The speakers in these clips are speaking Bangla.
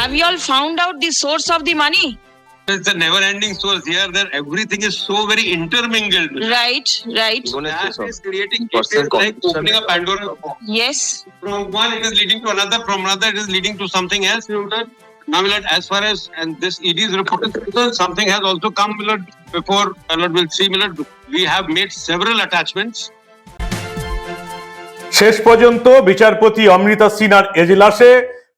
Have you all found out the source of the money? It's a never-ending source here. That everything is so very intermingled. Right, right. That is creating Personal it's like competition. opening a Pandora's box. Yes. From one, it is leading to another. From another, it is leading to something else. You know, Now, Millard, as far as and this ED's report is concerned, something has also come, Millard, before Millard will see, Millard. We have made several attachments. শেষ পর্যন্ত বিচারপতি অমৃতা সিনহার এজলাসে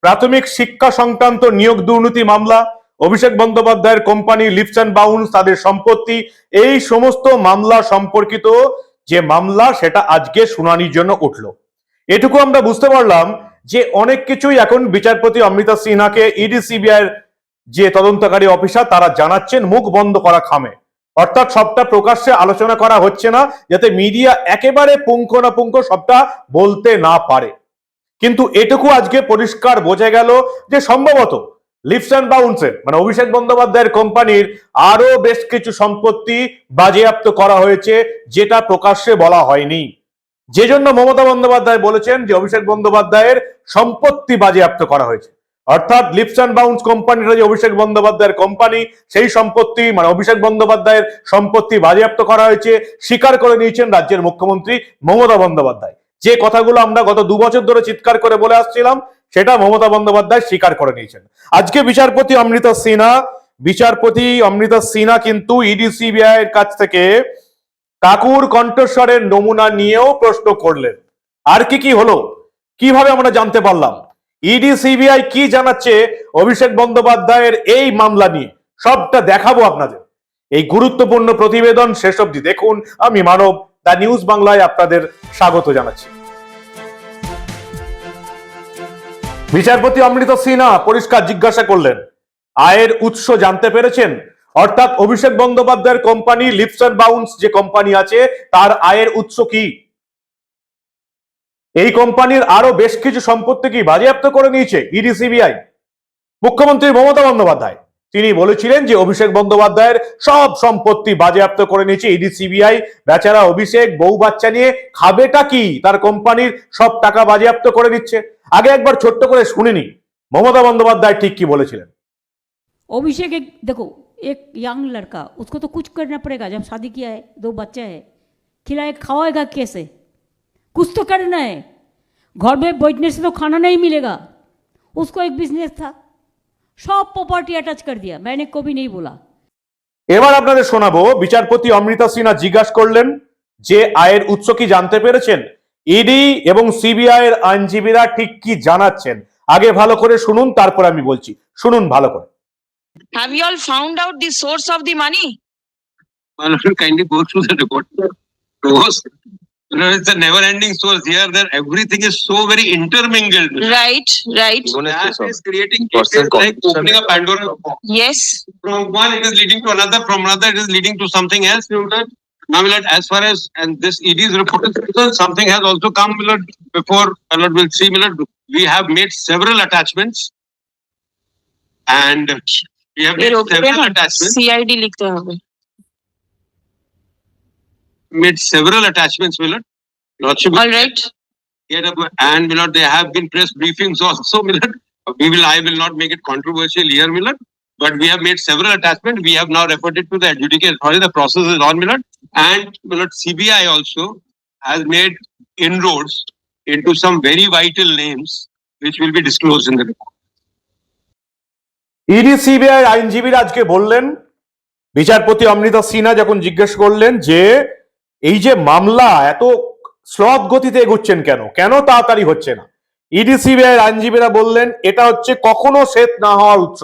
প্রাথমিক শিক্ষা সংক্রান্ত নিয়োগ দুর্নীতি মামলা, অভিষেক বন্দ্যোপাধ্যায়ের কোম্পানি লিপস অ্যান্ড বাউন্স, তাদের সম্পত্তি, এই সমস্ত মামলা সম্পর্কিত যে মামলা, সেটা আজকে শুনানির জন্য উঠল। এটুকু আমরা বুঝতে পারলাম যে অনেক কিছুই এখন বিচারপতি অমৃতা সিনহাকে, ইডি সিবিআই যে তদন্তকারী অফিসার, তারা জানাচ্ছেন মুখ বন্ধ করা খামে। অর্থাৎ সবটা প্রকাশ্যে আলোচনা করা হচ্ছে না, যাতে মিডিয়া একেবারে পুঙ্খ না পুঙ্খ সবটা বলতে না পারে। কিন্তু এটুকু আজকে পরিষ্কার বোঝা গেল যে সম্ভবত লিপস অ্যান্ড বাউন্সের মানে অভিষেক বন্দ্যোপাধ্যায়ের কোম্পানির আরও বেশ কিছু সম্পত্তি বাজেয়াপ্ত করা হয়েছে, যেটা প্রকাশ্যে বলা হয়নি। যে জন্য মমতা বন্দ্যোপাধ্যায় বলেছেন যে অভিষেক বন্দ্যোপাধ্যায়ের সম্পত্তি বাজেয়াপ্ত করা হয়েছে। অর্থাৎ লিপস অ্যান্ড বাউন্স কোম্পানিটা যে অভিষেক বন্দ্যোপাধ্যায়ের কোম্পানি, সেই সম্পত্তি মানে অভিষেক বন্দ্যোপাধ্যায়ের সম্পত্তি বাজেয়াপ্ত করা হয়েছে, স্বীকার করে নিয়েছেন রাজ্যের মুখ্যমন্ত্রী মমতা বন্দ্যোপাধ্যায়। যে কথাগুলো আমরা গত দু বছর ধরে চিৎকার করে বলে আসছিলাম, সেটা মমতা বন্দ্যোপাধ্যায় স্বীকার করে নিয়েছেন। আজকে বিচারপতি অমৃতা সিনহা, বিচারপতি অমৃতা সিনহা কিন্তু ইডি সিবিআই এর কাছ থেকে কাকুর কণ্ঠস্বরের নমুনা নিয়েও প্রশ্ন করলেন। আর কি কি হলো? কীভাবে আমরা জানতে পারলাম? ইডি সিবিআই কি জানাচ্ছে অভিষেক বন্দ্যোপাধ্যায়ের এই মামলা নিয়ে? সবটা দেখাবো আপনাদের। এই গুরুত্বপূর্ণ প্রতিবেদন শেষ অবধি দেখুন। আমি মানব দা নিউজ বাংলায় আপনাদের স্বাগত জানাচ্ছি। বিচারপতি অমৃত সিনহা পরিষ্কার জিজ্ঞাসা করলেন, আয়ের উৎস জানতে পেরেছেন? অর্থাৎ অভিষেক বন্দ্যোপাধ্যায়ের কোম্পানি লিপস বাউন্স যে কোম্পানি আছে, তার আয়ের উৎস কি? এই কোম্পানির আরও বেশ কিছু সম্পত্তি কি বাজেয়াপ্ত করে নিয়েছে? ED, CBI. মুখ্যমন্ত্রী মমতা বন্দ্যোপাধ্যায়। তিনি বলেছিলেন যে অভিষেক বন্দ্যোপাধ্যায়ের সব সম্পত্তি বাজেয়াপ্ত করে নিয়েছে ইডি সিবিআই বেচারা অভিষেক বউ বাচ্চা নিয়ে খাবেটা কি তার কোম্পানির সব টাকা বাজেয়াপ্ত করে নিচ্ছে আগে একবার ছোট্ট করে শুনিনি মমতা বন্দ্যোপাধ্যায় ঠিক কি বলেছিলেন अभिषेक एक देखो एक यंग लड़का उसको तो कुछ करना पड़ेगा जब शादी किया है दो बच्चा है खिलाए खवाएगा कैसे कुछ तो करना है घर में बैठने से तो खाना नहीं मिलेगा उसको एक बिजनेस था সব প্রপার্টি অ্যাটাচ কর দিয়া মানে কবি নেই বলা। এবার আপনাদের শোনাবো বিচারপতি অমৃতা সিনহা জিজ্ঞাসা করলেন যে আয়ের উৎস কি জানতে পেরেছেন? ইডি এবং সিবিআই এর আইনজীবীরা ঠিক কি জানাচ্ছেন? আগে ভালো করে শুনুন তারপর আমি বলছি। শুনুন ভালো করে। Have you all found out the source of the money Well, kindly go through the report. You know, it's a never-ending source. Here, there, everything is so very intermingled. Right, right. That is creating like opening a Pandora box. Yes. From one, it is leading to another. From another, it is leading to something else. You know, now, as far as and this ED's report is concerned, something has also come before. Lord, we'll see. We have made several attachments, and we have made several attachments. CID लिखते होंगे Made several attachments, Millard. Lordship, all right Yet, uh, and Millard, there have been press briefings also, Millard. We will, I will not make it controversial here, Millard. But we have made several attachments. We have now referred it to the adjudicate authority. The process is on, Millard. And Millard, CBI also has made inroads into some very vital names, which will be disclosed in the report. ED CBI আইনজীবীরা আজকে বললেন বিচারপতি অমৃতা সিনহা যখন জিজ্ঞেস করলেন যে এই যে মামলা এত স্লথ গতিতে এগুচ্ছেন কেন? কেন তাড়াতাড়ি হচ্ছে না? ইডি সিবিআই আইনজীবীরা বললেন, এটা হচ্ছে কখনো শেষ না হওয়ার উৎস।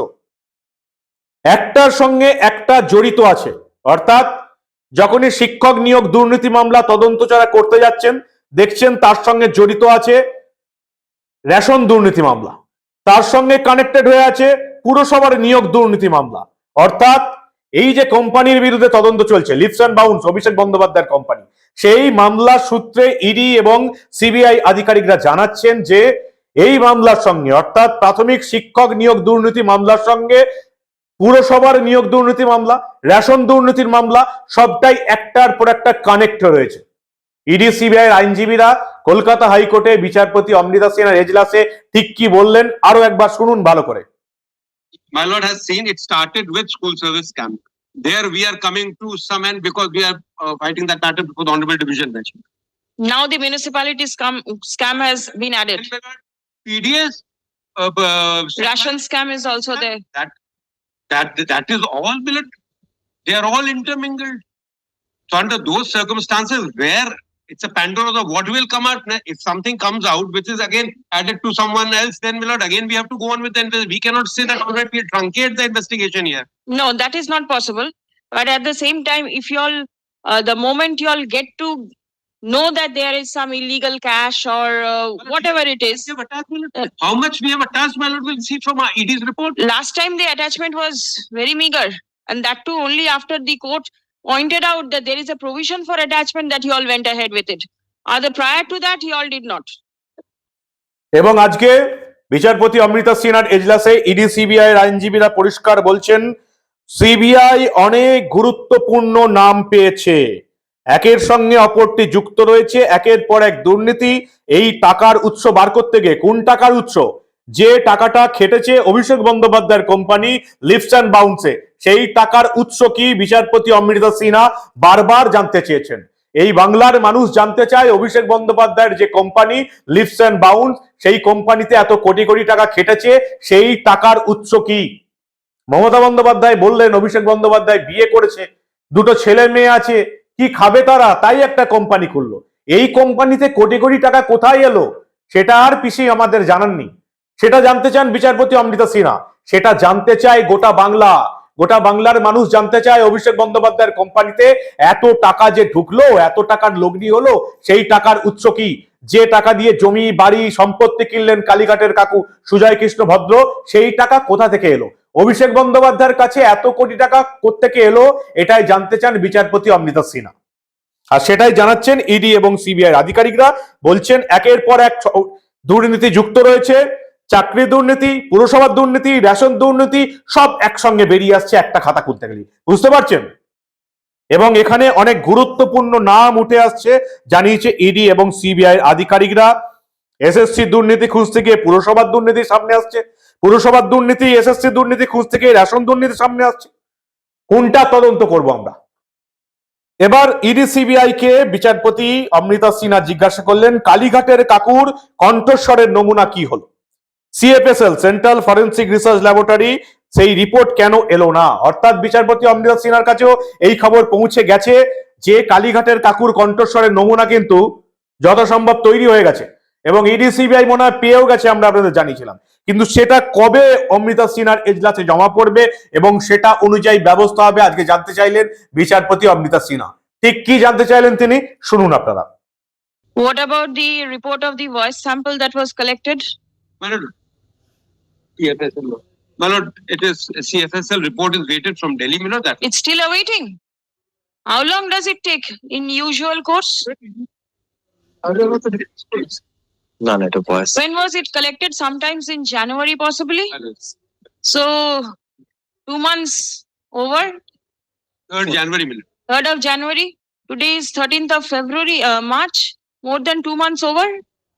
একটার সঙ্গে একটা জড়িত আছে। অর্থাৎ যখনই শিক্ষক নিয়োগ দুর্নীতি মামলা তদন্ত যারা করতে যাচ্ছেন, দেখছেন তার সঙ্গে জড়িত আছে রেশন দুর্নীতি মামলা। তার সঙ্গে কানেক্টেড হয়ে আছে পুরসভার নিয়োগ দুর্নীতি মামলা। অর্থাৎ এই যে কোম্পানির বিরুদ্ধে তদন্ত চলছে লিপস অ্যান্ড বাউন্স অভিষেক বন্দ্যোপাধ্যায়ের কোম্পানি, সেই মামলা সূত্রে ইডি এবং সিবিআই আধিকারিকরা জানাচ্ছেন যে এই মামলার সঙ্গে, অর্থাৎ প্রাথমিক শিক্ষক নিয়োগ দুর্নীতি মামলার সঙ্গে, পুরসভার নিয়োগ দুর্নীতি মামলা, রেশন দুর্নীতির মামলা, সবটাই একটার পর একটা কানেক্ট রয়েছে। ইডি সিবিআই আইনজীবীরা কলকাতা হাইকোর্টে বিচারপতি অমৃতা সিনহার এজলাসে ঠিক কি বললেন আরও একবার শুনুন ভালো করে। My lord has seen it started with school service scam. There we are coming to some end because we are uh, fighting that matter before the honorable division bench. Now the municipality scam, scam has been added. PDS, uh, uh, Ration scam is also there. that that that is all millet. They are all intermingled. So under those circumstances, where it's a Pandora's of what will come out if something comes out which is again added to someone else, then millet again we have to go on with the invest- We cannot say that alright, we truncate the investigation here. No, that is not possible. But at the same time, if you all, uh, the moment you all get to know that there is some illegal cash or uh, whatever it is, We have attached, millet. Uh, How much we have attached, my lord, we'll see from our ED's report. last time the attachment was very meager. And that too only after the court pointed out that there is a provision for attachment that you all went ahead with it. Other prior to that, you all did not. এবং আজকে বিচারপতি অমৃতা সিনহার এজলাসে ইডি সিবিআই এর আইনজীবীরা পরিষ্কার বলছেন সিবিআই অনেক গুরুত্বপূর্ণ নাম পেয়েছে একের সঙ্গে অপরটি যুক্ত রয়েছে একের পর এক দুর্নীতি এই টাকার উৎস বার করতে গিয়ে কোন টাকার উৎস যে টাকাটা খেটেছে অভিষেক বন্দ্যোপাধ্যায়ের কোম্পানি লিফস অ্যান্ড বাউন্সে সেই টাকার উৎস কি? বিচারপতি অমৃতা সিনহা বারবার জানতে চেয়েছেন। এই বাংলার মানুষ জানতে চায় অভিষেক বন্দ্যোপাধ্যায়ের যে কোম্পানি লিফস অ্যান্ড বাউন্স সেই কোম্পানিতে এত কোটি কোটি টাকা খেটেছে, সেই টাকার উৎস কি? মমতা বন্দ্যোপাধ্যায় বললেন, অভিষেক বন্দ্যোপাধ্যায় বিয়ে করেছে, দুটো ছেলে মেয়ে আছে, কি খাবে তারা? তাই একটা কোম্পানি খুললো। এই কোম্পানিতে কোটি কোটি টাকা কোথায় এলো? সেটা আর পিসি আমাদের জানাননি। সেটা জানতে চান বিচারপতি অমৃতা সিনহা। সেটা জানতে চায় গোটা বাংলা। গোটা বাংলার মানুষ জানতে চায় অভিষেক বন্দ্যোপাধ্যায়ের কোম্পানিতে এত টাকা যে ঢুকলো, এত টাকার লগ্নি হলো, সেই টাকার উৎস কি? যে টাকা দিয়ে জমি, বাড়ি, সম্পত্তি কিনলেন কালীঘাটের কাকু সুজয় কৃষ্ণ ভদ্র, সেই টাকা কোথা থেকে এলো? অভিষেক বন্দ্যোপাধ্যায়ের কাছে এত কোটি টাকা কোত্থেকে এলো? এটাই জানতে চান বিচারপতি অমৃতা সিনহা। আর সেটাই জানাচ্ছেন ইডি এবং সিবিআই আধিকারিকরা। বলছেন একের পর এক দুর্নীতি যুক্ত রয়েছে। চাকরি দুর্নীতি, পুরসভার দুর্নীতি, রেশন দুর্নীতি, সব একসঙ্গে বেরিয়ে আসছে একটা খাতা খুলতে গেলে বুঝতে পারছেন? এবং এখানে অনেক গুরুত্বপূর্ণ নাম উঠে আসছে, জানিয়েছে ইডি এবং সিবিআই আধিকারিকরা। এসএসসি দুর্নীতি খুঁজতে গিয়ে পুরসভার দুর্নীতি সামনে আসছে, পুরসভার দুর্নীতি এসএসসি দুর্নীতি খুঁজতে গিয়ে রেশন দুর্নীতি সামনে আসছে। কোনটা তদন্ত করব আমরা? এবার ইডি সিবিআই কে বিচারপতি অমৃতা সিনহা জিজ্ঞাসা করলেন, কালীঘাটের কাকুর কণ্ঠস্বরের নমুনা কি হলো? CFSL central forensic research laboratory সেই রিপোর্ট কেন এলো না? অর্থাৎ বিচারপতি অমৃতা সিনহার কাছেও এই খবর পৌঁছে গেছে যে কালীঘাটের কাকুর কণ্ঠস্বরের নমুনা কিন্তু যথাসম্ভব তৈরি হয়ে গেছে এবং ইডি সিবিআই মনে হয় পেয়েও গেছে আমরা আপনাদের জানিয়েছিলাম। কিন্তু সেটা কবে অমৃতা সিনহার এজলাসে জমা পড়বে এবং সেটা অনুযায়ী ব্যবস্থা হবে আজকে জানতে চাইলেন বিচারপতি অমৃতা সিনহা। ঠিক কি জানতে চাইলেন তিনি শুনুন আপনারা। What about the report of the voice sample that was collected? Lord, CFSL. My lord, it is CFSL report is waited from Delhi, my lord, that. It's still awaiting. How long does it take in usual course? None at a voice. When was it collected? Sometimes in January possibly? So two months over, Third January, my lord. third of January. Today is thirteenth of February, uh, March, more than two months over.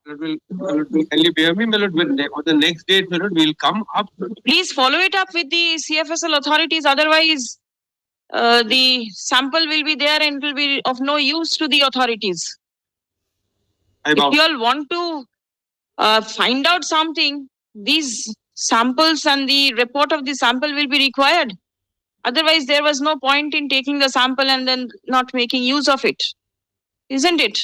Will, my lord, will kindly bear me, my lord, when, ne- the next date, my we'll come up. Please follow it up with the CFSL authorities, otherwise uh, the sample will be there and it will be of no use to the authorities. I bow. If you all want to uh, find out something, these samples and the report of the sample will be required. Otherwise, there was no point in taking the sample and then not making use of it. Isn't it?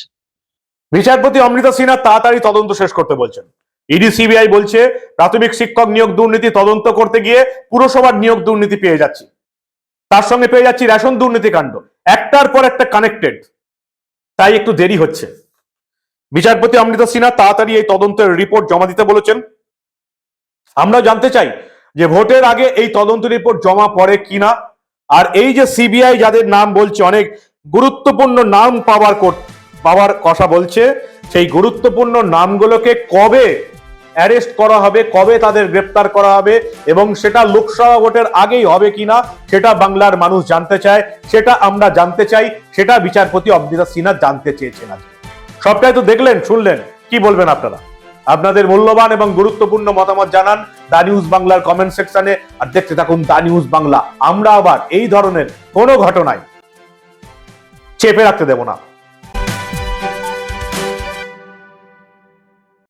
বিচারপতি অমৃতা সিনহা তাড়াতাড়ি তদন্ত শেষ করতে বলছেন। ইডি, সিবিআই বলছে, প্রাথমিক শিক্ষক নিয়োগ দুর্নীতি তদন্ত করতে গিয়ে পুরসভার নিয়োগ দুর্নীতি পেয়ে যাচ্ছি। তার সঙ্গে পেয়ে যাচ্ছি রেশন দুর্নীতি কাণ্ড। একটার পর একটা কানেক্টেড তাই একটু দেরি হচ্ছে। বিচারপতি অমৃতা সিনহা তাড়াতাড়ি এই তদন্তের রিপোর্ট জমা দিতে বলেছেন। আমরা জানতে চাই যে ভোটের আগে এই তদন্ত রিপোর্ট জমা পড়ে কিনা। আর এই যে সিবিআই যাদের নাম বলছে, অনেক গুরুত্বপূর্ণ নাম পাওয়ার কর- পাওয়ার কথা বলছে, সেই গুরুত্বপূর্ণ নামগুলোকে কবে অ্যারেস্ট করা হবে, কবে তাদের গ্রেপ্তার করা হবে এবং সেটা লোকসভা ভোটের আগেই হবে কিনা, সেটা বাংলার মানুষ জানতে চায়, সেটা আমরা জানতে চাই, সেটা বিচারপতি অমৃতা সিনহা জানতে চেয়েছেন আজকে। সবটাই তো দেখলেন, শুনলেন, কি বলবেন আপনারা? আপনাদের মূল্যবান এবং গুরুত্বপূর্ণ মতামত জানান দা নিউজ বাংলার কমেন্ট সেকশনে, আর দেখতে থাকুন দা নিউজ বাংলা। আমরা আবার এই ধরনের কোনো ঘটনায় চেপে রাখতে দেব না।